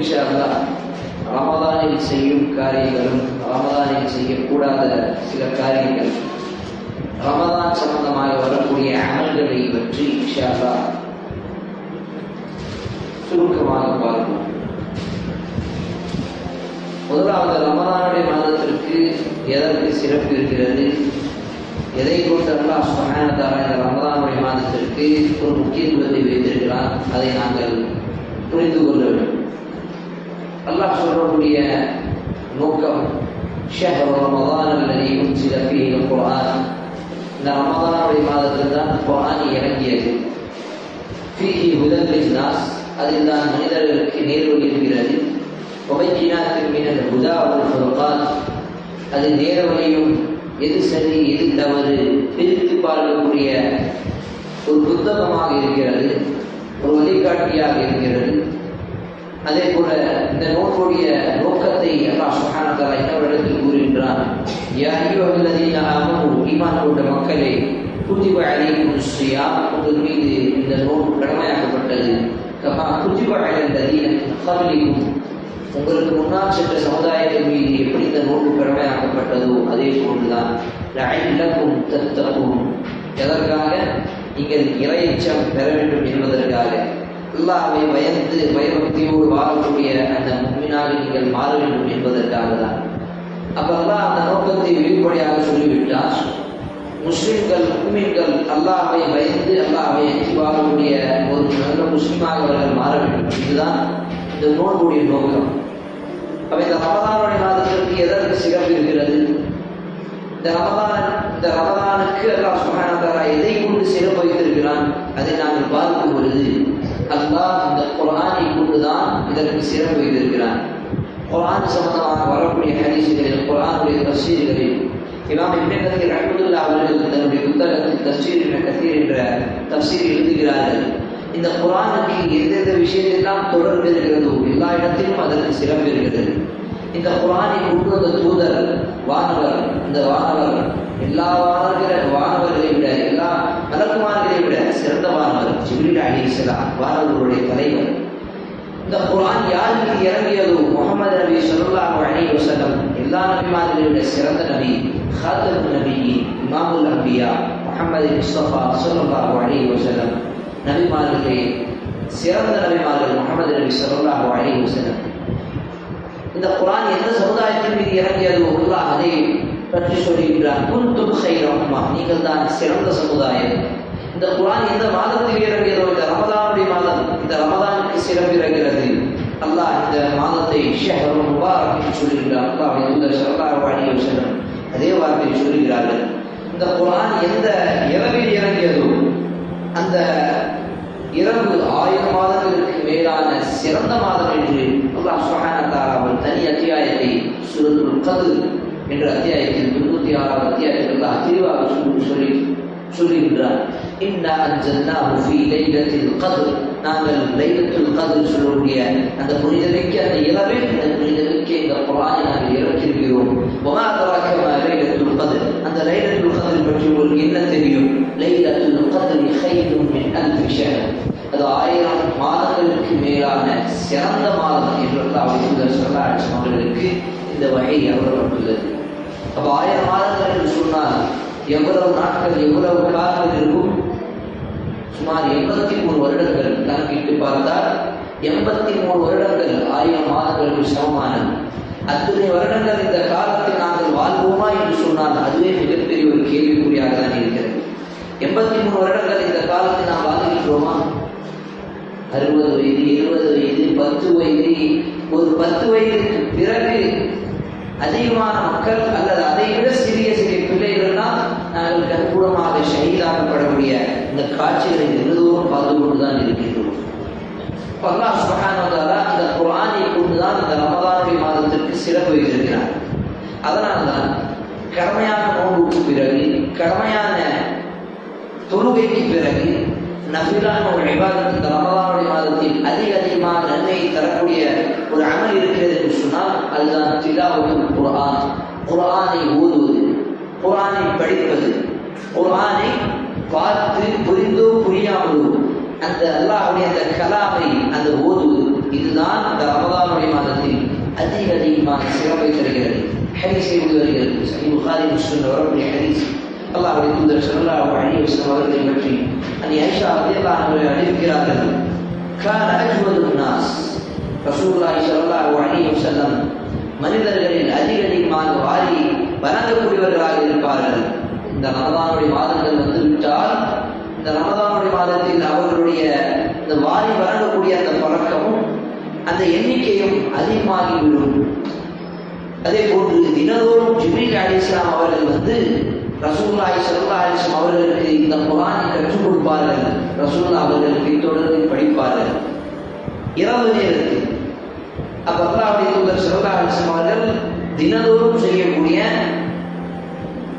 இன்ஷால்லா ரமதானில் செய்யும் காரியங்களும் ரமதானில் செய்யக்கூடாத சில காரியங்கள். ரமதான் சம்பந்தமாக வரக்கூடிய அமல்களை பற்றி இன்ஷால்லா சுருக்கமாக பார்ப்போம். முதலாவது ரமதானுடைய மாதத்திற்கு எதற்கு சிறப்பு இருக்கிறது? எதை கொண்டு அல்லாஹ் சுப்ஹானஹு இந்த ரமதானுடைய மாதத்திற்கு ஒரு முக்கியத்துவத்தை வைத்திருக்கிறார் அதை நாங்கள் புரிந்து கொள்ள வேண்டும். அல்லாஹ் சொல்லக்கூடிய நோக்கம் ஷஹர் ரமதான் அல்லது உன்சில ஃபீஹி குர்ஆன் இந்த ரமதானுடைய மாதத்தில் தான் குர்ஆன் இறங்கியது. ஃபீஹி ஹுதன் லின்னாஸ் அதில் தான் மனிதர்களுக்கு நேர்வழி இருக்கிறது ஒபைக்கினாத்தின் மீனல் ஹுதா ஒரு ஃபுர்கான் அது நேரவழியும் எது சரி எது தவறு பிரித்து பார்க்கக்கூடிய ஒரு புத்தகமாக இருக்கிறது ஒரு வழிகாட்டியாக இருக்கிறது. அதே போல இந்த நோக்குடைய நோக்கத்தை அல்லாஹ் சுப்ஹானஹு வ கூறுகின்றார் கூறுகின்றான். யா அய்யுஹல்லதீன ஆமனு ஈமான் கொண்ட மக்களே குதிப அலைக்கும் ஸ்ரீயா உங்கள் மீது இந்த நோன்பு கடமையாக்கப்பட்டது. கமா குதிப அலைல்லதீன கபலிக்கும் உங்களுக்கு முன்னால் சென்ற சமுதாயத்தின் மீது எப்படி இந்த நோட்டு கடமையாக்கப்பட்டதோ அதே போன்றுதான். லஅல்லக்கும் தத்தகும் எதற்காக? நீங்கள் இறையச்சம் பெற வேண்டும் என்பதற்காக. அல்லாவை பயந்து பயபக்தியோடு வாழக்கூடிய அந்த முன்மினாக நீங்கள் மாற வேண்டும் என்பதற்காக தான் அப்ப அல்லாஹ் அந்த நோக்கத்தை வெளிப்படையாக சொல்லிவிட்டார். முஸ்லிம்கள் முக்மீன்கள் அல்லாவை பயந்து அல்லாவை எஞ்சி வாழக்கூடிய ஒரு நல்ல முஸ்லிமாக அவர்கள் மாற வேண்டும். இதுதான் இந்த நோன்புடைய நோக்கம். அப்ப இந்த ரமதானுடைய மாதத்திற்கு எதற்கு சிறப்பு இருக்கிறது? இந்த ரமதான் இந்த ரமதானுக்கு அல்லாஹ் சுகானந்தாரா எதை கொண்டு சிறப்பு வைத்திருக்கிறான்? அதை நாங்கள் பார்க்கும் பொழுது அல்லாஹ் இந்த குரானை கொண்டுதான் இதற்கு சிறப்பு வைத்திருக்கிறான். குரான் சம்பந்தமாக வரக்கூடிய ஹதீசுகளில் குரானுடைய தஃசீர்களில் இமாம் இப்னு கத்தீர் அவர்கள் தன்னுடைய புத்தகத்தில் தஸ்வீர் என்ற கசீர் என்ற தஸ்வீர் எழுதுகிறார்கள். இந்த குரானுக்கு எந்தெந்த விஷயத்தெல்லாம் தொடர்பு இருக்கிறதோ எல்லா இடத்திலும் அதற்கு சிறப்பு இருக்கிறது. இந்த குரானை கொண்டு வந்த தூதர் வானவர் இந்த வானவர் எல்லா வானவர்கள வானவர்களை விட எல்லா மலக்குமார்களை விட சிறந்தமானவர் வானவர் ஜிப்ரீல் அலிஸ்லாம் வானவர்களுடைய தலைவர். இந்த குரான் யார் மீது இறங்கியதோ முகமது நபி ஸல்லல்லாஹு அலி வசலம் எல்லா நபிமார்களை சிறந்த நபி ஹாத்தம் நபி இமாமுல் அம்பியா முகமது முஸ்தபா ஸல்லல்லாஹு அலி வசலம் நபிமார்களே சிறந்த நபிமார்கள் முகமது நபி ஸல்லல்லாஹு அலி வசலம் இந்த குரான் எந்த சமுதாயத்தின் மீது இறங்கியதோ அல்லாஹ் அதை பற்றி சொல்லுகிறான் குன் துபு உம்மா நீங்கள் தான் சிறந்த சமுதாயம். இந்த குரான் எந்த மாதத்தில் இறங்கியதோ இந்த ரமதானுடைய மாதம் இந்த ரமதானுக்கு சிறப்பு இறங்கிறது அல்லாஹ் இந்த மாதத்தை ஷஹர் முபாரக் என்று சொல்லுகிறார் அல்லாஹ் தூதர் ஸல்லல்லாஹு அலைஹி வஸல்லம் அதே வார்த்தையை சொல்லுகிறார்கள். இந்த குரான் எந்த இரவில் இறங்கியதோ அந்த இரவு ஆயிரம் மாதங்களுக்கு மேலான சிறந்த மாதம் என்று அல்லாஹ் சுஹானத்தார் அவர் தனி அத்தியாயத்தை சூரத்துல் கது என்ற அத்தியாயத்தில் தொண்ணூத்தி ஆறாவது அத்தியாயத்தில் அல்லாஹ் தெளிவாக சொல்லி சொல்லுகின்றார் இன்னா அஞ்சல்னாஹு ஃபீ லைலத்தில் கத்ர் நாங்கள் லைலத்துல் கத்ர் சொல்லக்கூடிய அந்த புனிதமிக்க அந்த இரவில் அந்த புனிதமிக்க இந்த குரானை நாங்கள் இறக்கியிருக்கிறோம். வமா தராக்கமா லைலத்துல் கத்ர்? அந்த லைலத்துல் கத்ர் பற்றி உங்களுக்கு என்ன தெரியும்? லைலத்துல் கத்ர் ஹைரும் மின் அல்ஃபி ஷஹர் அது ஆயிரம் மாதங்களுக்கு மேலான சிறந்த மாதம் என்று அல்லாஹ் சொல்லாட்சி ஸல்லல்லாஹு அவர்களுக்கு இந்த வகை அருளப்பட்டுள்ளது அப்போ ஆயிரம் மாதங்கள் என்று சொன்னால் எவ்வளவு நாட்கள் எவ்வளவு காலங்கள் இருக்கும்? சுமார் எண்பத்தி மூணு வருடங்கள் கணக்கிட்டு பார்த்தால் எண்பத்தி மூணு வருடங்கள் ஆயிரம் மாதங்களுக்கு சமமானது. அத்தனை வருடங்கள் இந்த காலத்தில் நாங்கள் வாழ்வோமா என்று சொன்னால் அதுவே மிகப்பெரிய ஒரு கேள்விக்குறியாக தான் இருக்கிறது. எண்பத்தி மூணு வருடங்கள் இந்த காலத்தில் நாம் வாழ்கின்றோமா? அறுபது வயது எழுபது வயது பத்து வயது ஒரு பத்து வயதுக்கு பிறகு அதிகமான மக்கள் அல்லது அதை விட சிறிய சிறிய பிள்ளைகள்லாம் நாங்கள் கற்பூரமாக ஷகிதாக்கப்படக்கூடிய இந்த காட்சிகளை எழுதுவோம் பார்த்து கொண்டுதான் இருக்கின்றோம் இப்ப அல்லாஹ் சுப்ஹானஹு அந்த தஆலா கொண்டுதான் இந்த ரமதானுடைய மாதத்திற்கு சிறப்பு வைத்திருக்கிறார். அதனால்தான் கடமையான நோன்புக்கு பிறகு கடமையான தொழுகைக்கு பிறகு நபிலான ஒரு விவாதம் இந்த ரமலானுடைய மாதத்தில் அதிக அதிகமாக நன்மையை தரக்கூடிய ஒரு அமல் இருக்கிறது என்று சொன்னால் அதுதான் திலாவத்துல் குரான் குரானை ஓதுவது குரானை படிப்பது குரானை பார்த்து புரிந்தோ புரியாமலோ அந்த அல்லாஹுடைய அந்த கலாமை அந்த ஓதுவது இதுதான் இந்த ரமதானுடைய மாதத்தில் அதிக அதிகமான சிறப்பை தருகிறது. ஹரிசை வருகிறது. சஹி புகாரி முஸ்லிம் வரக்கூடிய ஹரிஸ் அல்லாஹுடைய தூதர் ஸல்லல்லாஹு அலைஹி வஸல்லம் அவர்களை பற்றி அன்னி ஆயிஷா ரலியல்லாஹு அன்ஹா அறிவிக்கிறார்கள். கான அஜ்வது நாஸ் ரசூல்லாய் ஸல்லல்லாஹு அலைஹி வஸல்லம் மனிதர்களில் அதிக அதிகமாக வாரி வணங்கக்கூடியவர்களாக இருப்பார்கள். இந்த ரமதானுடைய மாதங்கள் வந்து விட்டால் இந்த ரமதானுடைய மாதத்தில் அவர்களுடைய இந்த வாரி வழங்கக்கூடிய அந்த பழக்கமும் அந்த எண்ணிக்கையும் அதிகமாகிவிடும். அதே போன்று தினதோறும் ஜிப்ரீல் அலி இஸ்லாம் அவர்கள் வந்து ரசூல்லாய் சல்லா அவர்களுக்கு இந்த குரானை கற்றுக் கொடுப்பார்கள். ரசூல்லா அவர்களுக்கு தொடர்ந்து படிப்பார்கள். இரவு நேரத்தில் அப்ப அல்லாவுடைய தூதர் சல்லா அவர்கள் தினதோறும் செய்யக்கூடிய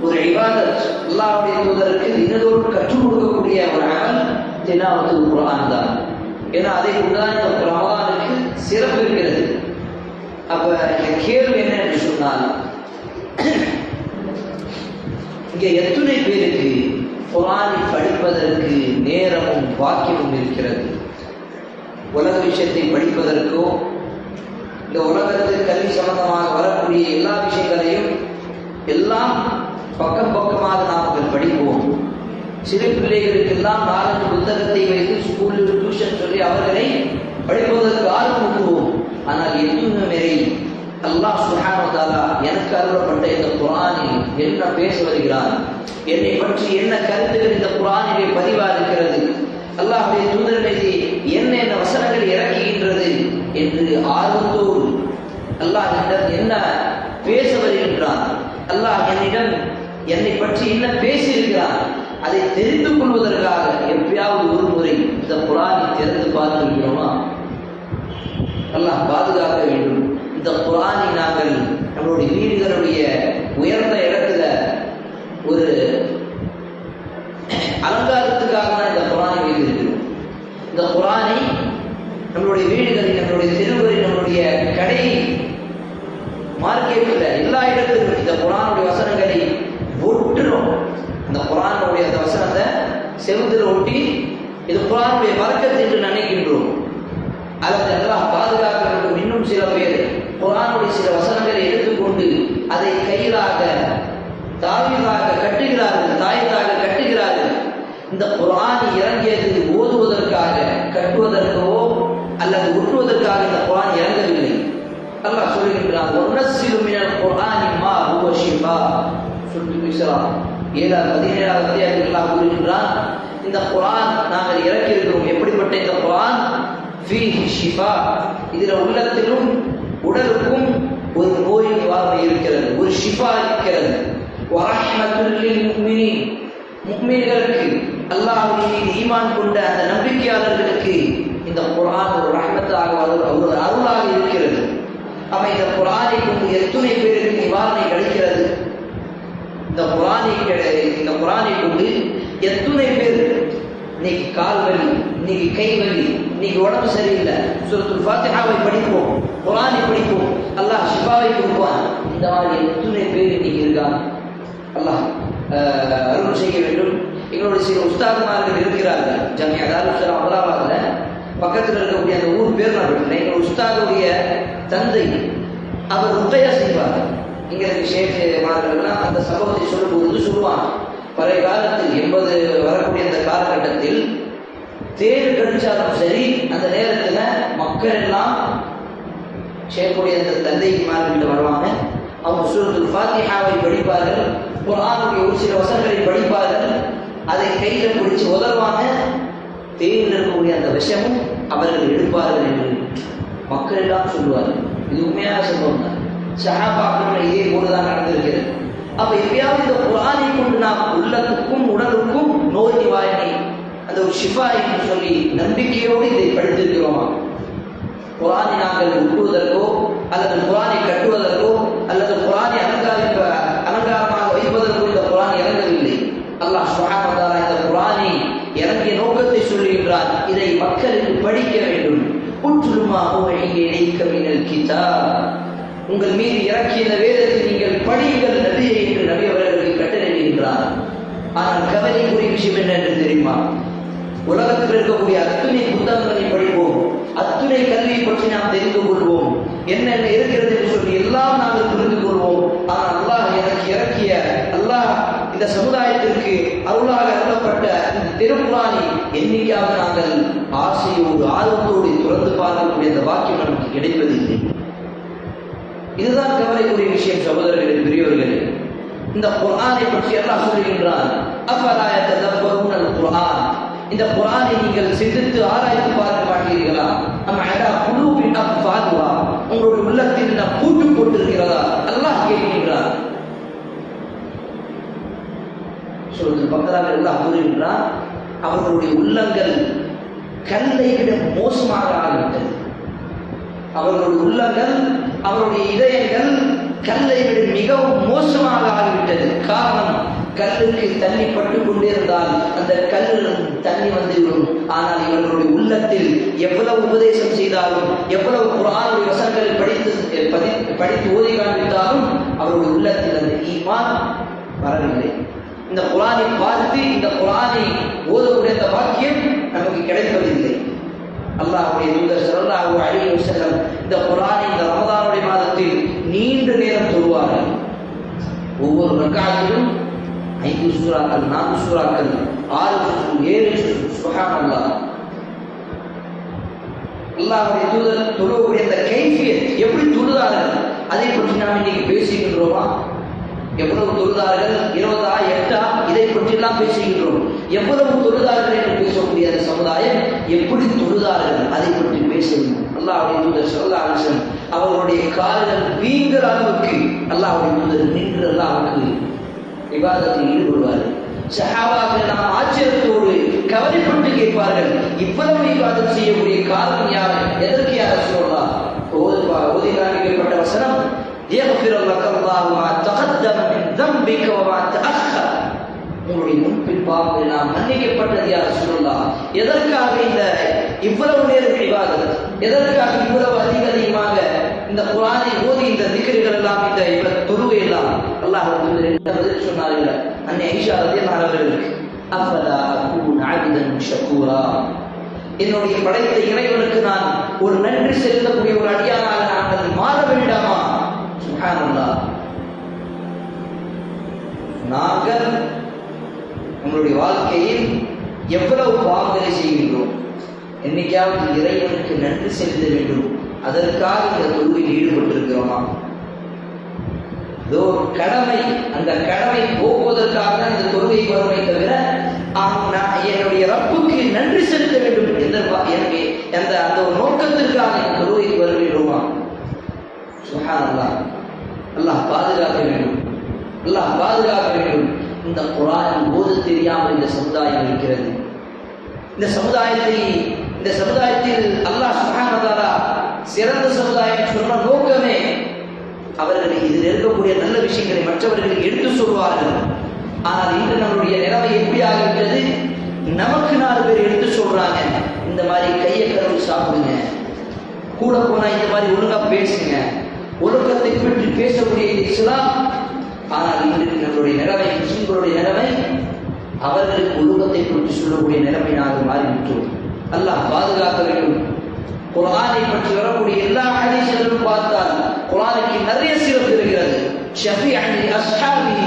ஒரு இபாதத். அல்லாவுடைய தூதருக்கு தினதோறும் கற்றுக் கொடுக்கக்கூடிய ஒரு அமல் தினாவது குரான் தான். ஏன்னா அதை கொண்டுதான் இந்த குரானுக்கு சிறப்பு இருக்கிறது. அப்ப இந்த கேள்வி என்ன என்று சொன்னால் இங்கே எத்தனை பேருக்கு குரானை படிப்பதற்கு நேரமும் பாக்கியமும் இருக்கிறது? உலக விஷயத்தை படிப்பதற்கோ இந்த உலகத்தில் கல்வி சம்பந்தமாக வரக்கூடிய எல்லா விஷயங்களையும் எல்லாம் பக்கம் பக்கமாக நாங்கள் படிப்போம். சிறு பிள்ளைகளுக்கெல்லாம் நாலஞ்சு புத்தகத்தை வைத்து ஸ்கூலில் டியூஷன் சொல்லி அவர்களை படிப்பதற்கு ஆர்வம் ஊட்டுவோம். ஆனால் எதுவுமே வரை அல்லாஹ் சுஹானுதாலா எனக்கு அருளப்பட்ட இந்த குரானில் என்ன பேச வருகிறான்? என்னை பற்றி என்ன கருத்துகள் இந்த குரானிலே பதிவா இருக்கிறது அல்லாஹுடைய தூதர் மீது என்ன என்ன வசனங்கள் இறக்குகின்றது என்று ஆர்வத்தோடு அல்லாஹ் என்னிடம் என்ன பேச வருகின்றான்? அல்லாஹ் என்னிடம் என்னை பற்றி என்ன பேசியிருக்கிறார் அதை தெரிந்து கொள்வதற்காக எப்பயாவது ஒரு முறை இந்த குரானை திறந்து பார்த்திருக்கிறோமா அல்லாஹ் பாதுகாக்க வேண்டும். இந்த குரானை நாங்கள் நம்மளுடைய வீடுகளுடைய உயர்ந்த இடத்துல ஒரு அலங்காரத்துக்காக தான் இந்த குரானை வைத்திருக்கிறோம். இந்த குரானை நம்மளுடைய வீடுகளில் நம்மளுடைய சிறுவரை நம்மளுடைய கடை மார்க்கெட்டில் எல்லா இடத்திலும் இந்த குரானுடைய வசனங்களை ஒட்டுறோம். இந்த குரானுடைய அந்த வசனத்தை செவுத்தில் ஒட்டி இது குரானுடைய வர்க்கத்தை என்று நினைக்கின்றோம். அல்லது எல்லாம் பாதுகாக்க வேண்டும் இன்னும் சில பேர் குரானுடைய சில வசனங்களை எடுத்துக்கொண்டு அதை கையிலாக தாவிலாக கட்டுகிறார்கள் தாயத்தாக கட்டுகிறார்கள். இந்த குரான் இறங்கியது ஓதுவதற்காக கட்டுவதற்கோ அல்லது ஒட்டுவதற்காக இந்த குரான் இறங்கவில்லை. அல்லாஹ் சொல்லுகின்றான் ஒன்னசிறு குரான் மா சொல்லிட்டு பேசலாம். ஏழாவது பதினேழாவது அத்தியாயத்தில் அல்லாஹ் கூறுகின்றான் இந்த குரான் நாங்கள் இறக்கியிருக்கிறோம். எப்படிப்பட்ட இந்த குரான் ஷிஃபா இதுல உள்ளத்திலும் உடலுக்கும் ஒரு நோய் நிவாரணை இருக்கிறது ஒரு ஷிஃபா இருக்கிறது. முக்மீன்களுக்கு அல்லாஹின் மீது ஈமான் கொண்ட அந்த நம்பிக்கையாளர்களுக்கு இந்த குரான் ஒரு ரஹ்மத்தாக ஒரு அருளாக இருக்கிறது. அப்ப இந்த குரானை கொண்டு எத்தனை பேருக்கு நிவாரணை கிடைக்கிறது? இந்த குரானை கிடை- இந்த குரானை கொண்டு எத்தனை பேர் இன்னைக்கு கால் வலி இன்னைக்கு கை வலி இன்னைக்கு உடம்பு சரியில்லை. சுரத்துல் ஃபாத்திஹாவை படிப்போம் குரானை படிப்போம். அல்லாஹ் ஷிஃபாவை கொடுப்பான். இந்த மாதிரி எத்தனை பேர் இன்னைக்கு இருக்காங்க? அல்லாஹ் அருள் செய்ய வேண்டும். எங்களுடைய சில உஸ்தாதுமார்கள் இருக்கிறார்கள். ஜமியா தாருசலாம் அமலாபாத்தில் பக்கத்தில் இருக்கக்கூடிய அந்த ஊர் பேர் நான் விட்டுறேன் எங்கள் உஸ்தாதுடைய தந்தை அவர் ருக்கையா செய்வார் இங்க இருக்க ஷேக் மாணவர்கள்லாம் அந்த சம்பவத்தை சொல்லும்போது சொல்லுவாங்க. பழைய காலத்தில் எண்பது வரக்கூடிய அந்த காலகட்டத்தில் தேர் கடிச்சாலும் சரி அந்த நேரத்தில் மக்கள் எல்லாம் செய்யக்கூடிய அந்த தந்தைக்கு மார்கிட்ட வருவாங்க. அவங்க சூரத்துல் ஃபாத்திஹாவை படிப்பார்கள். குரானுடைய ஒரு சில வசங்களை படிப்பார்கள். அதை கையில் பிடிச்சி உதறுவாங்க. தேரில் இருக்கக்கூடிய அந்த விஷமும் அவர்கள் எடுப்பார்கள் என்று மக்கள் எல்லாம் சொல்லுவார்கள். இது உண்மையான சம்பவம் தான். சஹாபாக்கள் இதே போலதான் நடந்திருக்கிறது. அப்ப எப்பயாவது இந்த குரானை கொண்டு நாம் உள்ளத்துக்கும் உடலுக்கும் நோய் நிவாரணை அந்த ஒரு ஷிஃபா என்று சொல்லி நம்பிக்கையோடு இதை படித்திருக்கிறோமா? குரானை நாங்கள் உட்குவதற்கோ அல்லது குரானை கட்டுவதற்கோ அல்லது குரானை அலங்காரிப்ப அலங்காரமாக வைப்பதற்கோ இந்த குரான் இறங்கவில்லை. அல்லாஹ் சுப்ஹானஹு இந்த குரானை இறங்கிய நோக்கத்தை சொல்லுகின்றார். இதை மக்களுக்கு படிக்க வேண்டும். உற்றுமா இலைக்க மினல் கிதாப். உங்கள் மீது இறக்கிய இந்த வேதத்தை நீங்கள் படியுங்கள் நபியை என்று நபி அவர்களுக்கு கட்டளையிடுகின்றார். ஆனால் கவலைக்குரிய விஷயம் என்ன என்று தெரியுமா? உலகத்தில் இருக்கக்கூடிய அத்துணை புத்தகங்களை படிப்போம் அத்துணை கல்வியை பற்றி நாம் தெரிந்து கொள்வோம். என்னென்ன இருக்கிறது என்று சொல்லி எல்லாம் நாங்கள் புரிந்து கொள்வோம். ஆனால் அல்லாஹ் எனக்கு இறக்கிய அல்லாஹ் இந்த சமுதாயத்திற்கு அருளாக அருளப்பட்ட திருக்குறானை எண்ணிக்கையாக நாங்கள் ஆசையோடு ஆர்வத்தோடு துறந்து பார்க்கக்கூடிய அந்த வாக்கியம் நமக்கு கிடைப்பதில்லை இதுதான் கவலைக்குரிய விஷயம் சகோதரர்களே பெரியவர்களே. இந்த குரானை பற்றி எல்லாம் சொல்லுகின்றான் அஃபலாய குரான் இந்த குரானை நீங்கள் சிந்தித்து ஆராய்ந்து பார்க்க மாட்டீர்களா அம் அலா குலூபின் பாதுவா உங்களுடைய உள்ளத்தில் நான் பூட்டு போட்டிருக்கிறதா அல்லாஹ் கேட்கின்றார். சொல்லுங்கள் பக்கதாக அல்லாஹ் கூறுகின்றான் அவர்களுடைய உள்ளங்கள் கல்லை விட மோசமாக ஆகிவிட்டது. அவர்களுடைய உள்ளங்கள் அவருடைய இதயங்கள் கல்லை விட மிகவும் மோசமாக ஆகிவிட்டது. காரணம் கல்லுக்கு தண்ணி பட்டு கொண்டிருந்தால் அந்த கல்லில் தண்ணி வந்துவிடும். ஆனால் இவர்களுடைய உள்ளத்தில் எவ்வளவு உபதேசம் செய்தாலும் எவ்வளவு குரானுடைய வசனங்களை படித்து படித்து ஓதி காண்பித்தாலும் அவருடைய உள்ளத்தில் அந்த ஈமான் வரவில்லை. இந்த குரானை பார்த்து இந்த குரானை ஓதக்கூடிய அந்த வாக்கியம் நமக்கு கிடைப்பதில்லை. அல்லாஹுடைய தூதர் ஸல்லல்லாஹு அலைஹி செல்லம் இந்த குரானை இந்த ரமதானுடைய மாதத்தில் நீண்ட நேரம் தொழுவார்கள். ஒவ்வொரு ரக்காத்திலும் ஐந்து சூறாக்கள் நான்கு சூறாக்கள் ஆறு ஏழு சுகாமல்லா அல்லாஹுடைய தூதர் தொழுவக்கூடிய அந்த கைஃபியத் எப்படி தொழுதார்கள்? அதை பற்றி நாம் இன்னைக்கு பேசுகின்றோமா எவ்வளவு தொழுதார்கள்? இருபதா எட்டா? இதை பற்றி எல்லாம் பேசுகின்றோம் எவ்வளவு தொழுதார்கள் என்று பேசக்கூடிய அந்த சமுதாயம் எப்படி தொழுதார்கள்? அதை பற்றி பேசணும் அல்லாஹுடைய தூதர் ஸல்லல்லாஹு அலைஹி வஸல்லம் அவர்களுடைய கால்கள் வீங்கிற அளவுக்கு அல்லாஹுடைய தூதர் நின்று அல்லாஹ்வுக்கு விவாதத்தில் ஈடுபடுவார்கள் சஹாபாக்கள் நாம் ஆச்சரியத்தோடு கவலைப்பட்டு கேட்பார்கள் இவ்வளவு விவாதம் செய்யக்கூடிய காரணம் யார் எதற்கு யார் சொல்லலாம் ஓதி ஓதி காண்பிக்கப்பட்ட வசனம் يغفر لك الله ما تقدم من ذنبك وما تأخر உங்களுடைய முன்பின் பாவங்கள் நாம் மன்னிக்கப்பட்டது யார் சொல்லலாம் எதற்காக இந்த இவ்வளவு நேரம் விவாதம் எதற்காக இவ்வளவு அதிக அதிகமாக இந்த குரானை ஓதி இந்த திக்கர்கள் எல்லாம் இந்த இவர் தொழுவை எல்லாம் அல்லாஹ் பதில் சொன்னார்கள் அன்னை ஐஷா ரதி அவர்களுக்கு அஃபலா அகூன் ஆபிதன் என்னுடைய படைத்த இறைவனுக்கு நான் ஒரு நன்றி செலுத்தக்கூடிய ஒரு அடியானாக நாங்கள் மாற வேண்டாமா சுகானல்லா நாங்கள் நம்மளுடைய வாழ்க்கையில் எவ்வளவு பாவங்களை செய்கின்றோம். என்னைக்காவது இறைவனுக்கு நன்றி செலுத்த வேண்டும். அதற்காக இந்த தொழுவில் ஈடுபட்டிருக்கிறோமா? இதோ கடமை அந்த கடமை போக்குவதற்காக தான் இந்த தொழுகை வருமை தவிர ஆம், நான் என்னுடைய ரப்புக்கு நன்றி செலுத்த வேண்டும். என்ற எனக்கு அந்த அந்த ஒரு நோக்கத்திற்காக இந்த தொழுகைக்கு வருகின்றோமா சுஹானல்லாஹ் அல்லாஹ் பாதுகாக்க வேண்டும். அல்லாஹ் பாதுகாக்க வேண்டும். இந்த குரான் போது தெரியாமல் இந்த சமுதாயம் இருக்கிறது. இந்த சமுதாயத்தை இந்த சமுதாயத்தில் அல்லாஹ் சுஹானதாரா சிறந்த சமுதாயம் சொன்ன நோக்கமே அவர்கள் இதில் இருக்கக்கூடிய நல்ல விஷயங்களை மற்றவர்களுக்கு எடுத்து சொல்வார்கள். ஆனால் இன்று நம்மளுடைய நிலைமை எப்படி ஆகிவிட்டது நமக்கு நாலு பேர் எடுத்து சொல்றாங்க. இந்த மாதிரி கையை கருவி சாப்பிடுங்க. கூட போனா இந்த மாதிரி ஒழுங்கா பேசுங்க. ஒழுக்கத்தை பற்றி பேசக்கூடிய இஸ்லாம். ஆனால் இன்றைக்கு நம்மளுடைய நிலைமை முஸ்லிம்களுடைய நிலைமை அவர்களுக்கு ஒழுக்கத்தை பற்றி சொல்லக்கூடிய நிலைமை நாங்கள் மாறிவிட்டோம். அல்லாஹ் பாதுகாக்க வேண்டும். குரானை பற்றி வரக்கூடிய எல்லா ஹதீஸ்களும் பார்த்தால் குரானுக்கு நிறைய சிறப்பு இருக்கிறது. ஷஃபி அலி அஸ்ஹாபி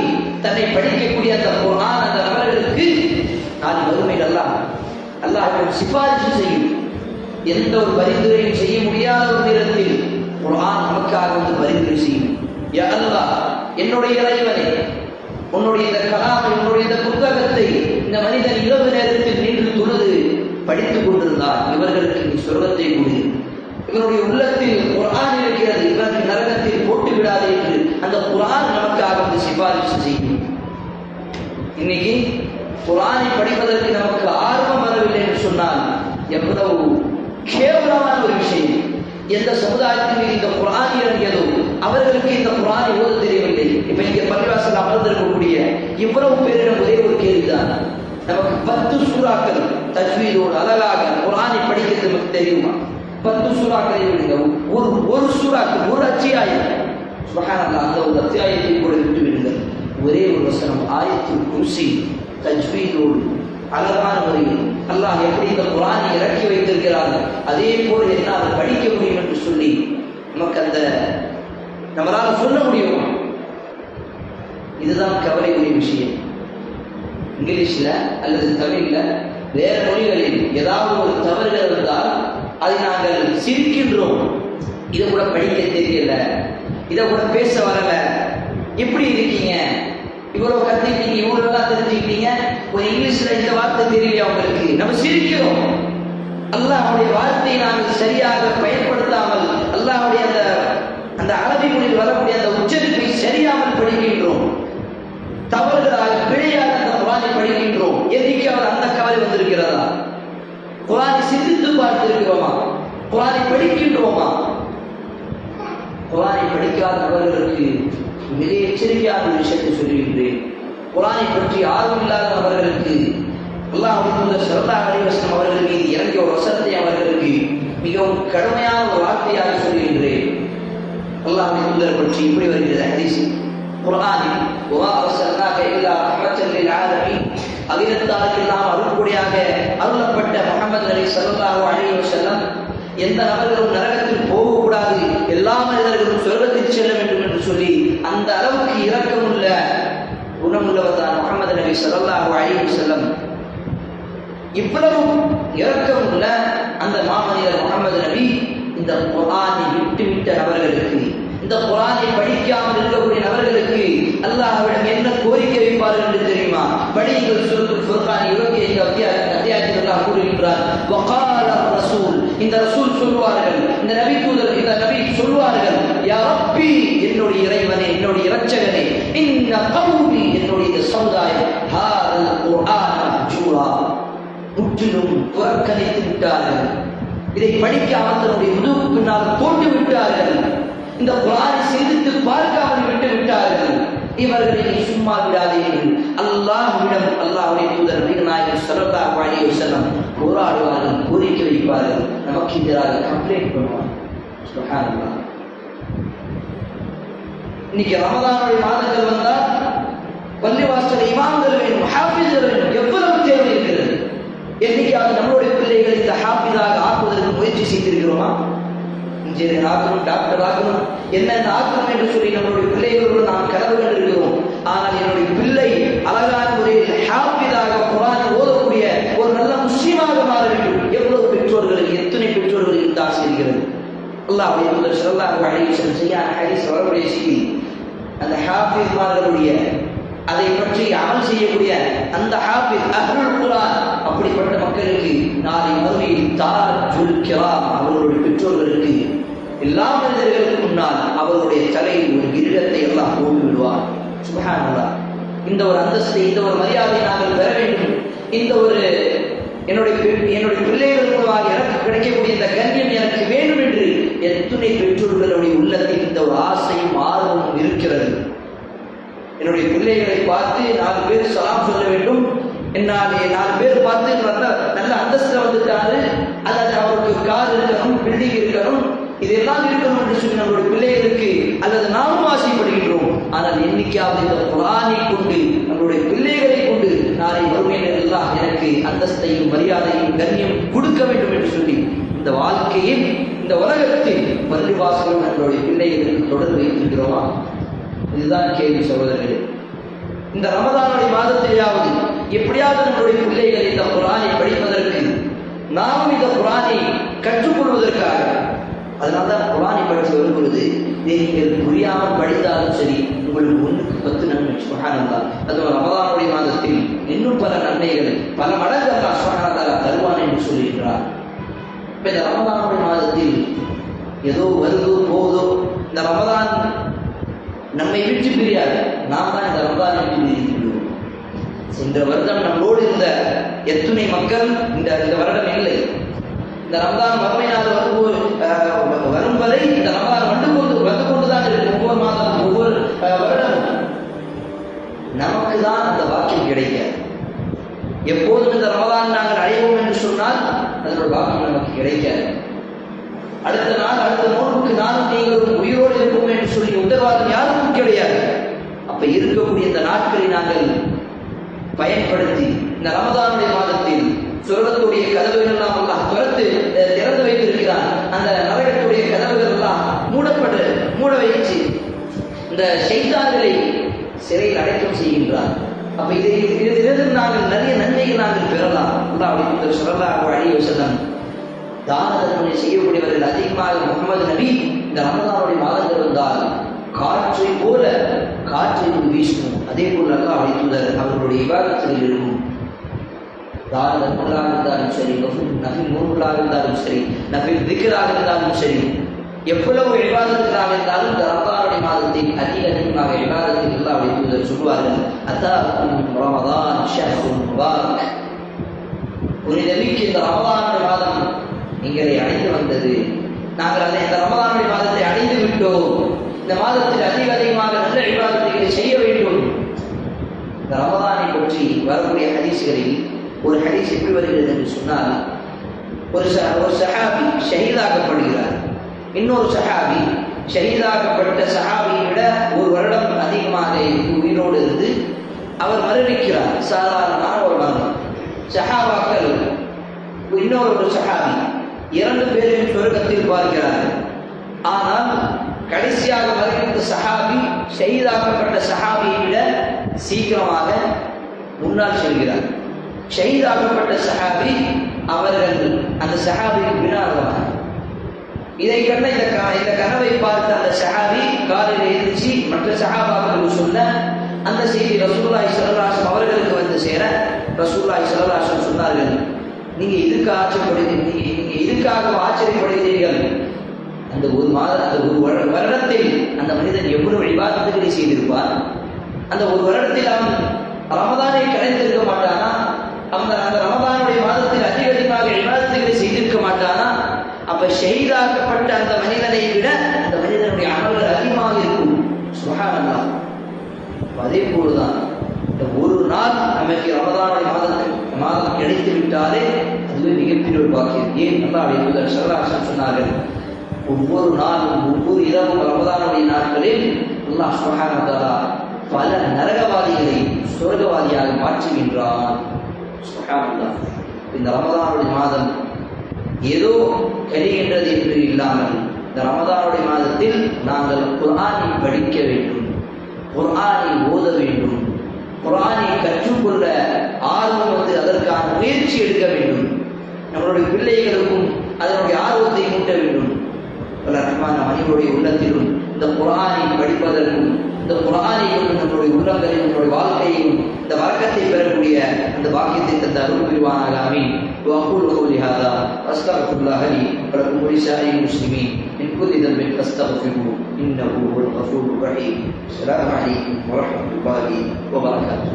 தன்னை படிக்கக்கூடிய அந்த குரான் அந்த நபர்களுக்கு நான் வறுமையில் அல்லாஹ் அல்லாஹ் சிபாரிசு செய்யும். எந்த ஒரு பரிந்துரையும் செய்ய முடியாத ஒரு நேரத்தில் குரான் நமக்காக வந்து பரிந்துரை செய்யும். யா அல்லாஹ் என்னுடைய இறைவனே உன்னுடைய இந்த கலாமை உன்னுடைய இந்த புத்தகத்தை இந்த மனிதன் இரவு நேரத்தில் படித்துக் கொண்டிருந்தார் இவர்களுக்கு நீ சொர்க்கத்தை கொடு. இவருடைய உள்ளத்தில் குரான் இருக்கிறது. இவருக்கு நரகத்தில் போட்டு விடாதே என்று அந்த குரான் நமக்காக வந்து சிபாரிசு செய்யும். இன்னைக்கு குரானை படிப்பதற்கு நமக்கு ஆர்வம் வரவில்லை என்று சொன்னால் எவ்வளவு கேவலமான ஒரு விஷயம். எந்த சமுதாயத்தில் இந்த குரான் இறங்கியதோ அவர்களுக்கு இந்த குரானை ஓத தெரியவில்லை. இப்ப இங்க பள்ளிவாசல் அமர்ந்திருக்கக்கூடிய இவ்வளவு பேரிடம் ஒரே ஒரு கேள்விதான். நமக்கு பத்து சூறாக்கள் தஜ்வீதோடு அழகாக குரானை படிக்கிறது நமக்கு தெரியுமா? பத்து சூறாக்களை விடுங்க ஒரு ஒரு சூறாக்கள் ஒரு அத்தியாயம். சுபஹானல்லாஹ் அந்த ஒரு அத்தியாயத்தை கூட விட்டு விடுங்கள். ஒரே ஒரு வசனம் ஆயத்தில் குருசி தஜ்வீதோடு அழகான முறையில் அல்லாஹ் எப்படி இந்த குரானை இறக்கி வைத்திருக்கிறார்கள்? அதே போல் என்னால் படிக்க முடியும் என்று சொல்லி நமக்கு அந்த நம்மளால சொல்ல முடியுமா? இதுதான் கவலைக்குரிய விஷயம். இங்கிலீஷ்ல அல்லது தமிழ்ல வேறு மொழிகளில் ஏதாவது ஒரு தவறுகள் இருந்தால் அதை நாங்கள் சிரிக்கின்றோம். இதை கூட படிக்க தெரியல. இதை கூட பேச வரல. எப்படி இருக்கீங்க. இவ்வளவு கத்துக்கிட்டீங்க இவ்வளவு நல்லா தெரிஞ்சுக்கிட்டீங்க. ஒரு இங்கிலீஷ்ல இந்த வார்த்தை தெரியலையா உங்களுக்கு? நம்ம சிரிக்கிறோம். அல்லாஹுடைய வார்த்தையை நாங்கள் சரியாக பயன்படுத்தாமல் அல்லாஹுடைய அந்த அந்த அரபி மொழியில் வரக்கூடிய அந்த உச்சரிப்பு சரியாமல் படிக்கின்றோம் தவறுகளாக பிழையாக அந்த குரானை படிக்கின்றோம் அந்த கவலை வந்திருக்கிறதா? குரானை சிந்தித்து பார்த்திருக்கிறோமா? குரானை படிக்கின்றோமா? குரானை படிக்காத நபர்களுக்கு மிக எச்சரிக்கையான ஒரு விஷயத்தை சொல்லுகின்றேன் குரானை பற்றி ஆர்வம் இல்லாத நபர்களுக்கு அல்லாஹ் தூதர் ஸல்லல்லாஹு அவர்கள் மீது இறங்கிய ஒரு வசனத்தை அவர்களுக்கு மிகவும் கடுமையான ஒரு வார்த்தையாக சொல்லுகின்றேன் அல்லாஹ் தூதர் பற்றி இப்படி வருகிறது ஹதீஸ். குர்ஆனில் வமா அர்சல்னாக இல்லா அகிலத்தாருக்கெல்லாம் அருளப்பட்ட முகமது அலி ஸல்லல்லாஹு அலையோ செல்லம் எந்த நபர்களும் நரகத்தில் போகக்கூடாது. எல்லா மனிதர்களும் சொர்க்கத்தில் செல்ல வேண்டும் என்று சொல்லி அந்த அளவுக்கு இரக்கமுள்ள குணமுள்ளவர் தான் முகமது நபி ஸல்லல்லாஹு அலையோ செல்லம் இவ்வளவு இரக்கமுள்ள அந்த மாமனிதர் முகமது நபி இந்த குரானை விட்டுவிட்ட நபர்களுக்கு இந்த குரானை படிக்காமல் இருக்கக்கூடிய நபர்களுக்கு அல்லாஹ்விடம் என்ன கோரிக்கை வைப்பார்கள் என்று தெரியும்? படியுங்கள் சூரத்துல் ஃபுர்கான் 25 அத்தியாய அத்தியாயத்தில் அல்லாஹ் கூறுகின்றார் வகால ரசூல் இந்த ரசூல் சொல்வார்கள் இந்த நபி தூதர் இந்த நபி சொல்வார்கள் யா ரப்பி என்னுடைய இறைவனே என்னுடைய இரட்சகனே இந்த கௌமி என்னுடைய இந்த சமுதாயம் ஹாரல் குர்ஆன் மஹ்ஜூரா முற்றிலும் புறக்கணித்து விட்டார்கள் இதை படிக்காமல் தன்னுடைய முதுகு பின்னால் போட்டு விட்டார்கள் இந்த குரானை சிந்தித்து பார்க்காமல் விட்டு விட்டார்கள். இவர்களை சும்மா விடாதீர்கள் அல்லாஹ்விடம் அல்லாஹுடைய தூதர் நபிநாயகம் சரதா அலைஹி செல்லம் போராடுவார்கள் கோரிக்கை வைப்பார்கள். நமக்கு எதிராக கம்ப்ளைண்ட் பண்ணுவாங்க இன்னைக்கு ரமதானுடைய மாதங்கள் வந்தால் பள்ளிவாசல் இமாம்கள் வேண்டும் ஹாஃபிஸ்கள் வேண்டும் எவ்வளவு தேவை இருக்கிறது? என்னைக்காவது நம்மளுடைய பிள்ளைகள் இந்த ஹாஃபிதாக ஆக்குவதற்கு முயற்சி செய்திருக்கிறோமா? இன்ஜினியர் ஆகணும் டாக்டர் ஆகணும் என்னென்ன ஆக்கணும் என்று சொல்லி நம்மளுடைய பிள்ளைகளோடு நாம் கனவு கண்டிருக்கிறோம் ஆனால் என்னுடைய பிள்ளை அழகான முறையில் ஹாப்பிதாக குரானை ஓதக்கூடிய ஒரு நல்ல முஸ்லீமாக மாற வேண்டும். எவ்வளவு பெற்றோர்களுக்கு எத்தனை பெற்றோர்களுக்கு தான் செய்கிறது அல்லாஹ் அல்லாஹ்வுடைய தூதர் ஸல்லல்லாஹு அலைஹி வஸல்லம் வரக்கூடிய செய்தி. அந்த ஹாஃபிஸ்மார்களுடைய அதை பற்றி அமல் செய்யக்கூடிய அந்த ஹாஃபிஸ் அஹ்லுல் குரான் அப்படிப்பட்ட மக்களுக்கு நாளை மறுமையில் தாஜுல் கிராம் அவர்களுடைய பெற்றோர்களுக்கு எல்லா மனிதர்களுக்கு முன்னால் அவருடைய தலையில் ஒரு கிரீடத்தை எல்லாம் போட்டு விடுவார் சுபஹானல்லாஹ். இந்த ஒரு அந்தஸ்தை இந்த ஒரு மரியாதை நாங்கள் பெற வேண்டும். இந்த ஒரு என்னுடைய என்னுடைய பிள்ளைகள் மூலமாக எனக்கு கிடைக்கக்கூடிய இந்த கண்ணியம் எனக்கு வேண்டும் என்று எத்துணை பெற்றோர்களுடைய உள்ளத்தில் இந்த ஒரு ஆசையும் ஆர்வமும் இருக்கிறது. என்னுடைய பிள்ளைகளை பார்த்து நாலு பேர் சலாம் சொல்ல வேண்டும். என்னால் நாலு பேர் பார்த்து நல்ல நல்ல அந்தஸ்தில் வந்துட்டாரு. அல்லது அவருக்கு கார் இருக்கணும் பில்டிங் இருக்கணும். இதெல்லாம் இருக்கணும் என்று சொல்லி நம்மளுடைய பிள்ளைகளுக்கு அல்லது நாமும் ஆசைப்படுகின்றோம். ஆனால் என்னைக்காவது இந்த குரானை கொண்டு நம்மளுடைய பிள்ளைகளை கொண்டு நாளை வறுமையினர் எல்லாம் எனக்கு அந்தஸ்தையும் மரியாதையும் கண்ணியம் கொடுக்க வேண்டும் என்று சொல்லி இந்த வாழ்க்கையில் இந்த உலகத்தில் பள்ளிவாசலும் நம்மளுடைய பிள்ளைகளுக்கு தொடர்பு வைத்திருக்கிறோமா? இதுதான் கேள்வி சகோதரர்களே. இந்த ரமதானுடைய மாதத்திலேயாவது எப்படியாவது நம்முடைய பிள்ளைகள் இந்த குரானை படிப்பதற்கு நாமும் இந்த குரானை கற்றுக்கொள்வதற்காக அதனால தான் குரானை படித்து வரும் பொழுது இதை நீங்கள் புரியாமல் படித்தாலும் சரி உங்களுக்கு ஒன்றுக்கு பத்து நன்மை சுகானந்தா அது ரமதானுடைய மாதத்தில் இன்னும் பல நன்மைகள் பல மடங்கு அல்லா சுகானந்தாரா தருவான் என்று சொல்லுகின்றார் இப்ப இந்த ரமதானுடைய மாதத்தில் ஏதோ வருதோ போதோ இந்த ரமதான் நம்மை விட்டு பிரியாது. நாம் தான் இந்த ரமதானை விட்டு பிரிக்கின்றோம் வருடம் நம்மளோடு இருந்த எத்துணை மக்கள் இந்த இந்த வருடம் இல்லை. இந்த ரமதான் வறுமை நாள் வரும்போது என்பதை இந்த ரமலான் வந்து கொண்டு வந்து கொண்டுதான் இருக்கு ஒவ்வொரு மாதம் ஒவ்வொரு வருடம் நமக்கு தான் அந்த வாக்கியம் கிடைக்க. எப்போதும் இந்த ரமதான் நாங்கள் அடைவோம் என்று சொன்னால் அதனோட வாக்கியம் நமக்கு கிடைக்காது அடுத்த நாள் அடுத்த நோன்புக்கு நானும் நீங்களும் உயிரோடு இருப்போம் என்று சொல்லி உத்தரவாதம் யாருக்கும் கிடையாது. அப்ப இருக்கக்கூடிய இந்த நாட்களை நாங்கள் பயன்படுத்தி இந்த ரமதானுடைய மாதத்தில் சொர்க்கத்துடைய கதவுகள் எல்லாம் அல்லாஹ் திறந்து திறந்து வைத்திருக்கிறான். அந்த நரகத்துடைய மூட வைத்து இந்த செய்தார்களை சிறையில் அடைக்கம் செய்கின்றார். அப்ப இதை இதிலிருந்து நாங்கள் நிறைய நன்மைகள் நாங்கள் பெறலாம். அப்படின்னு தூதர் அழிய அலைஹி தான தர்மனை செய்யக்கூடியவர்கள் அதிகமாக முகமது நபி இந்த ரமதானுடைய மாதங்கள் வந்தால் காற்றை போல காற்றை வீசும் அதே போல் அல்லா அழைத்துள்ளார் அவர்களுடைய விவாதத்தில் இருக்கும். தான தர்மங்களாக இருந்தாலும் சரி நஃபில் நஃபில் நூல்களாக இருந்தாலும் சரி நஃபில் திக்கராக இருந்தாலும் சரி எவ்வளவு விவாதங்களாக இருந்தாலும் இந்த ரமதானுடைய மாதத்தில் அதிக அதிகமாக விவாதத்தில் அல்லாஹ்வுடைய தூதர் சொல்லுவார்கள். அத்தாக்கும் ரமதான் ஷஹ்ருன் முபாரக். இந்த ரமதானுடைய மாதம் எங்களை அடைந்து வந்தது. நாங்கள் அதை இந்த ரமதானுடைய மாதத்தை அடைந்து விட்டோம். இந்த மாதத்தில் அதிக அதிகமாக நல்ல விவாதத்தை செய்ய வேண்டும். இந்த ரமதானை பற்றி வரக்கூடிய ஹதீஸ்களில் ஒரு ஹதீஸ் எப்படி வருகிறது என்று சொன்னால் ஒரு ச ஒரு சஹாபி ஷஹீதாக்கப்படுகிறார் இன்னொரு சஹாபி ஷஹீதாக்கப்பட்ட சஹாபியை விட ஒரு வருடம் அதிகமாக உயிரோடு இருந்து அவர் மரணிக்கிறார் சாதாரணமான ஒரு மரணம் சஹாபாக்கள் இன்னொரு ஒரு சஹாபி இரண்டு பேரையும் சொர்க்கத்தில் பார்க்கிறார்கள். ஆனால் கடைசியாக மறைந்த சஹாபி ஷஹீதாக்கப்பட்ட சஹாபியை விட சீக்கிரமாக முன்னால் செல்கிறார். ஷஹீதாக்கப்பட்ட சஹாபி அவர்கள் அந்த சஹாபிக்கு பின்னால்தான் இதை கண்ட இந்த க- இந்த கனவை பார்த்த அந்த சஹாபி காலையில் எழுந்திரிச்சு மற்ற சஹாபாக்கள் சொன்ன அந்த செய்தி ரசூல்லாய் ஸல்லல்லாஹு அவர்களுக்கு வந்து சேர ரசூல்லாய் ஸல்லல்லாஹு சொன்னார்கள் நீங்க இதுக்கு ஆச்சரியப்படுகிறீங்க நீங்க இதுக்காக ஆச்சரியப்படுகிறீர்கள்? அந்த ஒரு மாத அந்த ஒரு வருட- வருடத்தில் அந்த மனிதன் எவ்வளவு விவாதத்துகளை செய்திருப்பார் அந்த ஒரு வருடத்தில் அவன் ரமதானை கலைந்திருக்க மாட்டானா? அந்த அந்த ரமதானுடைய மாதத்தில் அதிக அதிகமாக விவாதத்துகளை செய்திருக்க மாட்டானா? அப்ப ஷெய்தாக்கப்பட்ட அந்த மனிதனை விட அந்த மனிதனுடைய அமல்கள் அதிகமாக இருக்கும். சுபஹானல்லாஹ் அதே போலதான். இந்த ஒரு நாள் நமக்கு ரமதானுடைய மாதத்தில் மாதம் கிடைத்து விட்டாலே அதுவே மிகப்பெரிய ஒரு பாக்கியம். ஏன்? நல்லா தூதர் ஸல்லல்லாஹு சொன்னார்கள் ஒவ்வொரு நாளும் ஒவ்வொரு இரவும் ரமதானுடைய நாட்களில் நல்லா சுப்ஹானஹு பல நரகவாதிகளை சொர்க்கவாதியாக மாற்றுகின்றான். சுப்ஹானல்லாஹ் இந்த ரமதானுடைய மாதம் ஏதோ கரிகின்றது என்று இல்லாமல் இந்த ரமதானுடைய மாதத்தில் நாங்கள் குரானை படிக்க வேண்டும் குரானை ஓத வேண்டும் குரானை கற்றுக்கொள்ள ஆர்வம் வந்து அதற்கான முயற்சி எடுக்க வேண்டும். நம்மளுடைய பிள்ளைகளுக்கும் அதனுடைய ஆர்வத்தை மூட்ட வேண்டும். பல ரஹ்மான மனிதனுடைய உள்ளத்திலும் இந்த குரானை படிப்பதற்கும் இந்த குர்ஆனை கொண்டு நம்மளுடைய உள்ளங்களையும் நம்மளுடைய வாழ்க்கையையும் இந்த வழக்கத்தை பெறக்கூடிய அந்த பாக்கியத்தை தந்த அருள் புரிவானாக அமீன் وأقول قولي هذا وأستغفر الله لي ولكم ولسائر المسلمين من كل ذنب فاستغفروه إنه هو الغفور الرحيم السلام عليكم ورحمة الله وبركاته